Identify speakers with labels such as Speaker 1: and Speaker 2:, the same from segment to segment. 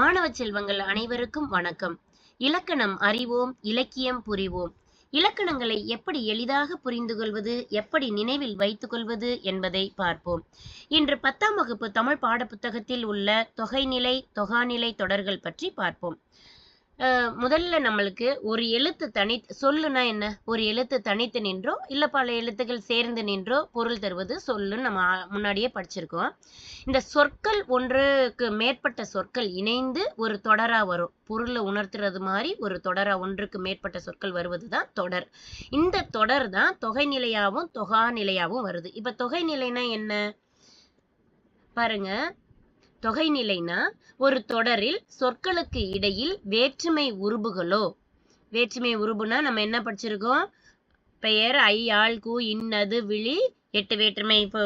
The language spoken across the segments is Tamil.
Speaker 1: மாணவ செல்வங்கள் அனைவருக்கும் வணக்கம். இலக்கணம் அறிவோம் இலக்கியம் புரிவோம். இலக்கணங்களை எப்படி எளிதாக புரிந்து கொள்வது எப்படி நினைவில் வைத்துக் கொள்வது என்பதை பார்ப்போம். இன்று பத்தாம் வகுப்பு தமிழ் பாடப்புத்தகத்தில் உள்ள தொகைநிலை தொகாநிலை தொடர்கள் பற்றி பார்ப்போம். முதல்ல நம்மளுக்கு ஒரு எழுத்து தனி சொல்லுனா என்ன? ஒரு எழுத்து தனித்து நின்றோ இல்லை பல எழுத்துக்கள் சேர்ந்து நின்றோ பொருள் தருவது சொல்லுன்னு நம்ம முன்னாடியே படிச்சிருக்கோம். இந்த சொற்கள் ஒன்றுக்கு மேற்பட்ட சொற்கள் இணைந்து ஒரு தொடரா வரும். பொருளை உணர்த்துறது மாதிரி ஒரு தொடரா ஒன்றுக்கு மேற்பட்ட சொற்கள் வருவது தான் தொடர். இந்த தொடர் தான் தொகை நிலையாகவும் தொகா நிலையாகவும் வருது. இப்போ தொகை நிலைனா என்ன? பாருங்க தொகைநிலைனா ஒரு தொடரில் சொற்களுக்கு இடையில் வேற்றுமை உருபுகளோ வேற்றுமை உருபுனா நம்ம என்ன படிச்சிருக்கோம்? பெயர் ஐ ஆள் கூ இன்னது விழி எட்டு வேற்றுமை இப்போ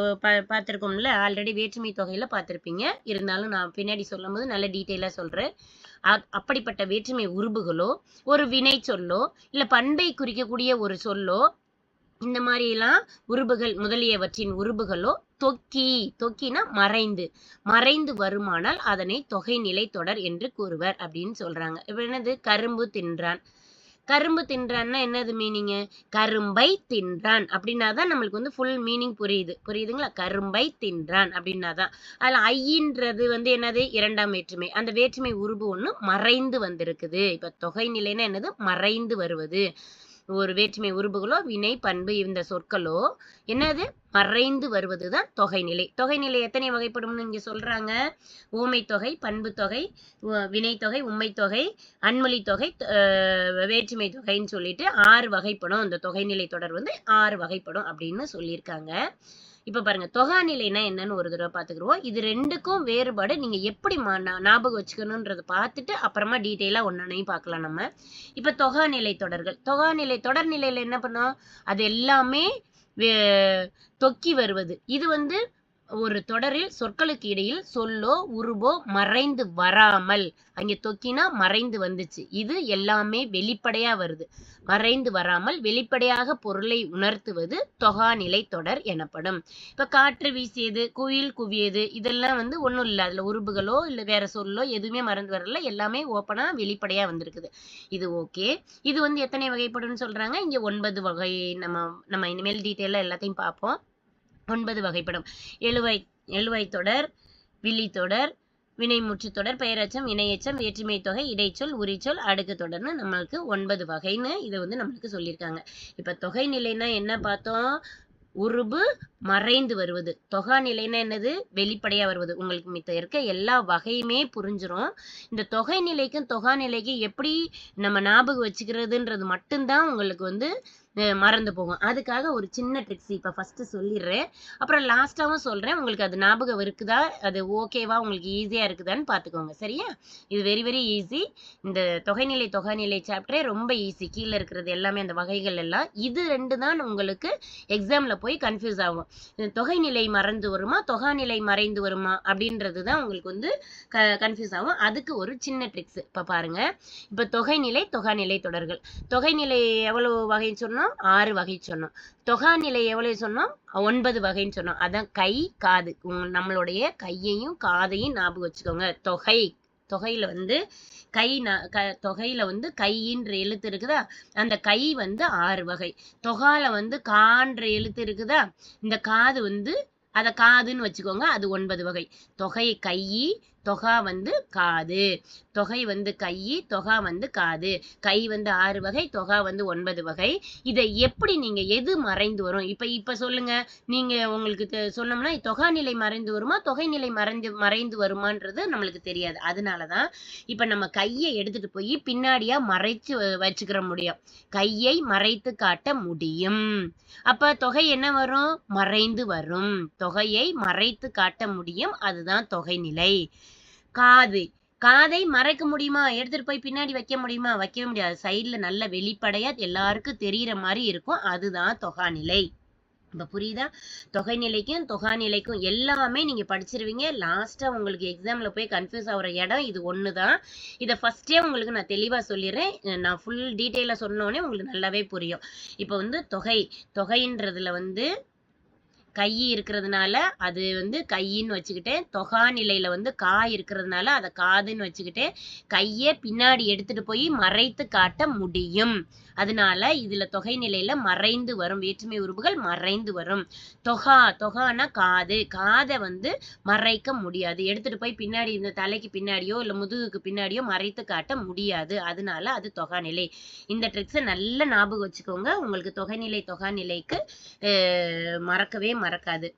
Speaker 1: பார்த்துருக்கோம்ல? ஆல்ரெடி வேற்றுமை தொகையில் பார்த்துருப்பீங்க. இருந்தாலும் நான் பின்னாடி சொல்லும்போது நல்ல டீட்டெயிலாக சொல்கிறேன் அப்படிப்பட்ட வேற்றுமை உருபுகளோ ஒரு வினை சொல்லோ இல்லை பண்பை குறிக்கக்கூடிய ஒரு சொல்லோ இந்த மாதிரி எல்லாம் உருபுகள் முதலியவற்றின் உருபுகளோ தொக்கி தொக்கினா மறைந்து மறைந்து வருமானால் அதனை தொகைநிலை தொடர் என்று கூறுவர் அப்படின்னு சொல்றாங்க. இப்ப என்னது? கரும்பு தின்றான். கரும்பு தின்றான்னா என்னது மீனிங் கரும்பை தின்றான். அப்படின்னா தான் நம்மளுக்கு வந்து ஃபுல் மீனிங் புரியுது. புரியுதுங்களா? கரும்பை தின்றான் அப்படின்னா தான் அதில் ஐயின்றது வந்து என்னது? இரண்டாம் வேற்றுமை. அந்த வேற்றுமை உருபு ஒன்று மறைந்து வந்திருக்குது. இப்போ தொகை நிலைன்னா என்னது? மறைந்து வருவது. ஒரு வேற்றுமை உருபுகளோ வினை பண்பு இந்த சொற்களோ என்னது? மறைந்து வருவதுதான் தொகைநிலை. தொகைநிலை எத்தனை வகைப்படும்னு இங்க சொல்றாங்க. ஊமை தொகை பண்பு தொகை வினைத்தொகை உண்மை தொகை அன்மொழி தொகை வேற்றுமை தொகைன்னு சொல்லிட்டு ஆறு வகைப்படும். இந்த தொகைநிலை தொடர் வந்து ஆறு வகைப்படும் அப்படின்னு சொல்லியிருக்காங்க. இப்ப பாருங்க தொகாநிலைனா என்னன்னு ஒரு தடவை பார்த்துக்கிடுவோம் இது ரெண்டுக்கும் வேறுபாடு. நீங்க எப்படி ஞாபகம் வச்சுக்கணுன்றதை பார்த்துட்டு அப்புறமா டீட்டெயிலா ஒன்னொன்னையும் பார்க்கலாம் நம்ம. இப்ப தொகாநிலை தொடர்கள். தொகாநிலை தொடர்நிலையில என்ன பண்ணோம்? அது எல்லாமே தொக்கி வருவது. இது வந்து ஒரு தொடரில் சொற்களுக்கு இடையில் சொல்லோ உருவோ மறைந்து வராமல் அங்கே தொக்கினா மறைந்து வந்துச்சு. இது எல்லாமே வெளிப்படையா வருது. மறைந்து வராமல் வெளிப்படையாக பொருளை உணர்த்துவது தொகாநிலை தொடர் எனப்படும். இப்ப காற்று வீசியது குயில் குவியது இதெல்லாம் வந்து ஒன்றும் இல்லை. அதுல உருபுகளோ இல்லை வேற சொல்லோ எதுவுமே மறந்து வரல. எல்லாமே ஓப்பனா வெளிப்படையா வந்திருக்குது. இது ஓகே இது வந்து எத்தனை வகைப்படும்னு சொல்றாங்க? இங்க ஒன்பது வகை. நம்ம நம்ம இனிமேல் டீட்டெயிலாக எல்லாத்தையும் பார்ப்போம். ஒன்பது வகைப்படும். எழுவை எழுவை தொடர் விழி தொடர் வினைமுற்று தொடர் பெயரச்சம் இணையச்சம் வேற்றுமை தொகை இடைச்சொல் உரிச்சொல் அடுக்கு தொடர்னு நம்மளுக்கு ஒன்பது வகைன்னு இதை வந்து நம்மளுக்கு சொல்லியிருக்காங்க. இப்ப தொகை நிலைன்னா என்ன பார்த்தோம்? உருபு மறைந்து வருவது. தொகா நிலைனா என்னது? வெளிப்படையா வருவது. உங்களுக்கு மித்த இருக்க எல்லா வகையுமே புரிஞ்சிரும். இந்த தொகை நிலைக்கும் தொகா நிலைக்கும் எப்படி நம்ம ஞாபகம் வச்சுக்கிறதுன்றது மட்டும்தான் உங்களுக்கு வந்து மறந்து போகும். அதுக்காக ஒரு சின்ன ட்ரிக்ஸ் இப்போ ஃபஸ்ட்டு சொல்லிடுறேன். அப்புறம் லாஸ்ட்டாகவும் சொல்கிறேன் உங்களுக்கு அது ஞாபகம் இருக்குதா? அது ஓகேவா உங்களுக்கு ஈஸியாக இருக்குதான்னு பார்த்துக்கோங்க சரியா? இது வெரி வெரி ஈஸி இந்த தொகைநிலை தொகைநிலை சாப்டரே ரொம்ப ஈஸி கீழே இருக்கிறது எல்லாமே அந்த வகைகள் எல்லாம். இது ரெண்டு தான் உங்களுக்கு எக்ஸாமில் போய் கன்ஃபியூஸ் ஆகும். தொகைநிலை மறந்து வருமா? தொகாநிலை மறைந்து வருமா? அப்படின்றது தான் உங்களுக்கு வந்து க கன்ஃபியூஸ் ஆகும். அதுக்கு ஒரு சின்ன ட்ரிக்ஸ் இப்போ பாருங்கள் இப்போ தொகைநிலை தொகாநிலை தொடர்கள். தொகைநிலை எவ்வளோ வகைன்னு சொன்னோம் ஆறு வகை சொன்னோம் தொகாநிலை எவ்வளவு சொன்னோம் ஒன்பது வகைன்னு சொன்னோம் அதான் கை காது. நம்மளுடைய கையையும் காதையும் ஞாபகம் வச்சுக்கோங்க. தொகை. தொகையில வந்து கை க- தொகையில வந்து கையின்ற எழுத்து இருக்குதா? அந்த கை வந்து ஆறு வகை. தொகால வந்து கான்ற எழுத்து இருக்குதா? இந்த காது வந்து அத காதுன்னு வச்சுக்கோங்க அது ஒன்பது வகை. தொகை கை தொகா வந்து காது. தொகை வந்து கை தொகா வந்து காது. கை வந்து ஆறு வகை தொகா வந்து ஒன்பது வகை. இதை எப்படி நீங்க எது மறைந்து வரும்? இப்ப இப்ப சொல்லுங்க. நீங்க உங்களுக்கு தெ- தொகா நிலை மறைந்து வருமா? தொகைநிலை மறைந்து மறைந்து வருமான்றது நம்மளுக்கு தெரியாது. அதனாலதான் இப்ப நம்ம கையை எடுத்துட்டு போய் பின்னாடியா மறைச்சு வ- வச்சுக்கிற முடியும். கையை மறைத்து காட்ட முடியும். அப்ப தொகை என்ன வரும்? மறைந்து வரும். தொகையை மறைத்து காட்ட முடியும். அதுதான் தொகை நிலை. காது. காதை மறைக்க முடியுமா? எடுத்துட்டு போய் பின்னாடி வைக்க முடியுமா? வைக்க முடியாது. சைட்ல நல்ல வெளிப்படையா எல்லாருக்கும் தெரியற மாதிரி இருக்கும். அதுதான் தொகாநிலை இப்ப புரியுதா? தொகைநிலைக்கும் தொகாநிலைக்கும் எல்லாமே நீங்க படிச்சிருவீங்க. லாஸ்டா உங்களுக்கு எக்ஸாம்ல போய் கன்ஃபியூஸ் ஆகுற இடம் இது ஒண்ணுதான். இதை ஃபர்ஸ்டே உங்களுக்கு நான் தெளிவா சொல்லிடுறேன். நான் ஃபுல் டீட்டெயிலா சொன்னோடனே உங்களுக்கு நல்லாவே புரியும். இப்ப வந்து தொகை. தொகைன்றதுல வந்து கை இருக்கிறதுனால அது வந்து கையின்னு வச்சுக்கிட்டேன். தொகா நிலையில வந்து கா இருக்கிறதுனால அதை காதுன்னு வச்சுக்கிட்டேன். கையை பின்னாடி எடுத்துட்டு போய் மறைத்து காட்ட முடியும். அதனால இதுல தொகை நிலையில மறைந்து வரும். வேற்றுமை உறுப்புகள் மறைந்து வரும். தொகா தொகானா காது. காதை வந்து மறைக்க முடியாது. எடுத்துட்டு போய் பின்னாடி இந்த தலைக்கு பின்னாடியோ இல்ல முதுகுக்கு பின்னாடியோ மறைத்து காட்ட முடியாது. அதனால அது தொகா நிலை. இந்த ட்ரிக்ஸை நல்ல ஞாபகம் வச்சுக்கோங்க. உங்களுக்கு தொகைநிலை தொகா நிலைக்கு மறக்கவே மறக்காது